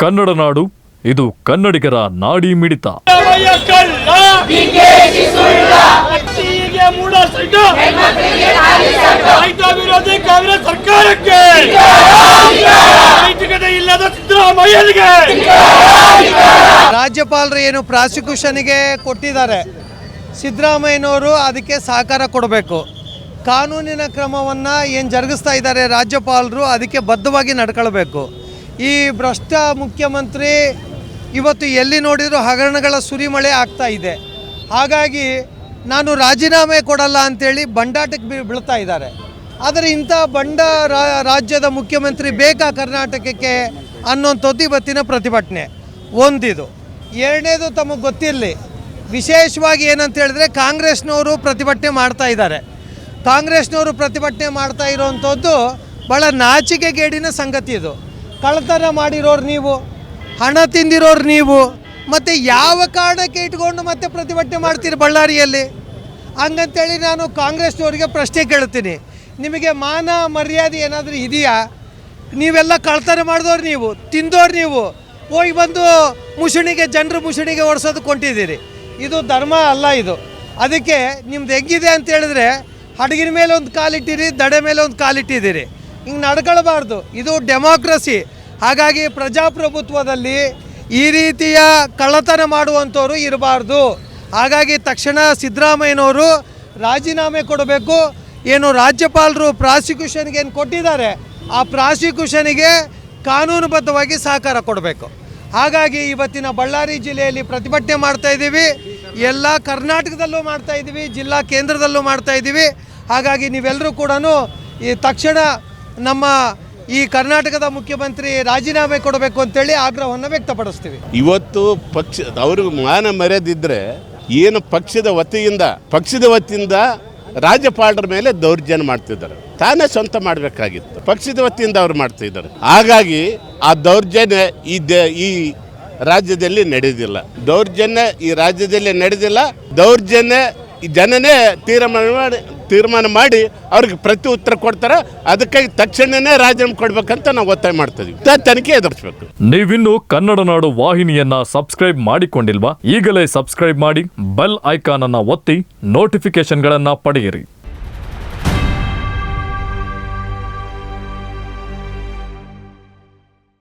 ಕನ್ನಡ ನಾಡು, ಇದು ಕನ್ನಡಿಗರ ನಾಡಿ ಮಿಡಿತ. ರಾಜ್ಯಪಾಲರು ಏನು ಪ್ರಾಸಿಕ್ಯೂಷನ್ಗೆ ಕೊಟ್ಟಿದ್ದಾರೆ. ಸಿದ್ದರಾಮಯ್ಯನವರು ಅದಕ್ಕೆ ಸಹಕಾರ ಕೊಡಬೇಕು. ಕಾನೂನಿನ ಕ್ರಮವನ್ನು ಏನು ಜರುಗಿಸ್ತಾ ಇದ್ದಾರೆ ರಾಜ್ಯಪಾಲರು ಅದಕ್ಕೆ ಬದ್ಧವಾಗಿ ನಡ್ಕೊಳ್ಬೇಕು. ಈ ಭ್ರಷ್ಟ ಮುಖ್ಯಮಂತ್ರಿ ಇವತ್ತು ಎಲ್ಲಿ ನೋಡಿದರೂ ಹಗರಣಗಳ ಸುರಿಮಳೆ ಆಗ್ತಾ ಇದೆ. ಹಾಗಾಗಿ ನಾನು ರಾಜೀನಾಮೆ ಕೊಡಲ್ಲ ಅಂತೇಳಿ ಬಂಡಾಟಕ್ಕೆ ಬೀ ಬೀಳ್ತಾ ಇದ್ದಾರೆ. ಆದರೆ ಇಂಥ ಬಂಡ ರಾಜ್ಯದ ಮುಖ್ಯಮಂತ್ರಿ ಬೇಕಾ ಕರ್ನಾಟಕಕ್ಕೆ ಅನ್ನೋಂಥದ್ದು ಇವತ್ತಿನ ಪ್ರತಿಭಟನೆ. ಒಂದಿದು. ಎರಡನೇದು ತಮಗೆ ಗೊತ್ತಿರಲಿ, ವಿಶೇಷವಾಗಿ ಏನಂತ ಹೇಳಿದ್ರೆ ಕಾಂಗ್ರೆಸ್ನವರು ಪ್ರತಿಭಟನೆ ಮಾಡ್ತಾ ಇದ್ದಾರೆ. ಕಾಂಗ್ರೆಸ್ನವರು ಪ್ರತಿಭಟನೆ ಮಾಡ್ತಾ ಇರೋವಂಥದ್ದು ಭಾಳ ನಾಚಿಕೆಗೇಡಿನ ಸಂಗತಿ ಇದು. ಕಳ್ಳತನ ಮಾಡಿರೋರು ನೀವು, ಹಣ ತಿಂದಿರೋರು ನೀವು, ಮತ್ತು ಯಾವ ಕಾರಣಕ್ಕೆ ಇಟ್ಕೊಂಡು ಮತ್ತೆ ಪ್ರತಿಭಟನೆ ಮಾಡ್ತೀರಿ ಬಳ್ಳಾರಿಯಲ್ಲಿ? ಹಂಗಂತೇಳಿ ನಾನು ಕಾಂಗ್ರೆಸ್ನವ್ರಿಗೆ ಪ್ರಶ್ನೆ ಕೇಳ್ತೀನಿ ನಿಮಗೆ ಮಾನ ಮರ್ಯಾದೆ ಏನಾದರೂ ಇದೆಯಾ? ನೀವೆಲ್ಲ ಕಳ್ತನ ಮಾಡಿದವ್ರು ನೀವು ತಿಂದೋರು ನೀವು, ಹೋಗಿ ಬಂದು ಮುಷಣಿಗೆ ಜನರು ಮುಷಣಿಗೆ ಓಡಿಸೋದು ಕೊಟ್ಟಿದ್ದೀರಿ ಇದು ಧರ್ಮ ಅಲ್ಲ ಇದು. ಅದಕ್ಕೆ ನಿಮ್ದು ಹೆಂಗಿದೆ ಅಂತ ಹೇಳಿದ್ರೆ, ಹಡಗಿನ ಮೇಲೆ ಒಂದು ಕಾಲಿಟ್ಟಿರಿ, ದಡೆ ಮೇಲೆ ಒಂದು ಕಾಲಿಟ್ಟಿದ್ದೀರಿ. ಹಿಂಗೆ ನಡ್ಕೊಳ್ಬಾರ್ದು. ಇದು ಡೆಮೋಕ್ರಸಿ. ಹಾಗಾಗಿ ಪ್ರಜಾಪ್ರಭುತ್ವದಲ್ಲಿ ಈ ರೀತಿಯ ಕಳ್ಳತನ ಮಾಡುವಂಥವ್ರು ಇರಬಾರ್ದು. ಹಾಗಾಗಿ ತಕ್ಷಣ ಸಿದ್ದರಾಮಯ್ಯನವರು ರಾಜೀನಾಮೆ ಕೊಡಬೇಕು. ಏನು ರಾಜ್ಯಪಾಲರು ಪ್ರಾಸಿಕ್ಯೂಷನ್ಗೆ ಏನು ಕೊಟ್ಟಿದ್ದಾರೆ? ಆ ಪ್ರಾಸಿಕ್ಯೂಷನಿಗೆ ಕಾನೂನುಬದ್ಧವಾಗಿ ಸಹಕಾರ ಕೊಡಬೇಕು. ಹಾಗಾಗಿ ಇವತ್ತಿನ ಬಳ್ಳಾರಿ ಜಿಲ್ಲೆಯಲ್ಲಿ ಪ್ರತಿಭಟನೆ ಮಾಡ್ತಾ ಇದ್ದೀವಿ. ಎಲ್ಲ ಕರ್ನಾಟಕದಲ್ಲೂ ಮಾಡ್ತಾ ಇದ್ದೀವಿ. ಜಿಲ್ಲಾ ಕೇಂದ್ರದಲ್ಲೂ ಮಾಡ್ತಾ ಇದ್ದೀವಿ. ಹಾಗಾಗಿ ನೀವೆಲ್ಲರೂ ಕೂಡ ಈ ತಕ್ಷಣ ನಮ್ಮ ಈ ಕರ್ನಾಟಕದ ಮುಖ್ಯಮಂತ್ರಿ ರಾಜೀನಾಮೆ ಕೊಡಬೇಕು ಅಂತೇಳಿ ಆಗ್ರಹವನ್ನು ವ್ಯಕ್ತಪಡಿಸ್ತೀವಿ. ಇವತ್ತು ಪಕ್ಷ ಅವ್ರಿಗೆ ಮಾನ ಮರ್ಯಾದಿದ್ರೆ ಏನು ಪಕ್ಷದ ವತಿಯಿಂದ ಪಕ್ಷದ ವತಿಯಿಂದ ರಾಜ್ಯಪಾಲರ ಮೇಲೆ ದೌರ್ಜನ್ಯ ಮಾಡ್ತಿದ್ದಾರೆ. ತಾನೇ ಸ್ವಂತ ಮಾಡಬೇಕಾಗಿತ್ತು. ಪಕ್ಷದ ವತಿಯಿಂದ ಅವ್ರು ಮಾಡ್ತಿದ್ದಾರೆ. ಹಾಗಾಗಿ ಆ ದೌರ್ಜನ್ಯ ಈ ಈ ರಾಜ್ಯದಲ್ಲಿ ನಡೆದಿಲ್ಲ. ದೌರ್ಜನ್ಯ ಈ ರಾಜ್ಯದಲ್ಲಿ ನಡೆದಿಲ್ಲ. ದೌರ್ಜನ್ಯ ಜನನೇ ತೀರ್ಮಾನ ಮಾಡಿ ತೀರ್ಮಾನ ಮಾಡಿ ಅವ್ರಿಗೆ ಪ್ರತಿ ಉತ್ತರ ಕೊಡ್ತಾರೆ. ಅದಕ್ಕಾಗಿ ತಕ್ಷಣನೇ ರಾಜೀನಾಮೆ ಕೊಡ್ಬೇಕಂತ ನಾವು ಒತ್ತಾಯ ಮಾಡ್ತಿದ್ವಿ ತ- ತನಿಖೆ ಎದುರಿಸಬೇಕು. ನೀವಿನ್ನು ಕನ್ನಡ ನಾಡು ವಾಹಿನಿಯನ್ನ ಸಬ್ಸ್ಕ್ರೈಬ್ ಮಾಡಿಕೊಂಡಿಲ್ವಾ? ಈಗಲೇ ಸಬ್ಸ್ಕ್ರೈಬ್ ಮಾಡಿ, ಬೆಲ್ ಐಕಾನ್ ಅನ್ನ ಒತ್ತಿ ನೋಟಿಫಿಕೇಶನ್ಗಳನ್ನ ಪಡೆಯಿರಿ.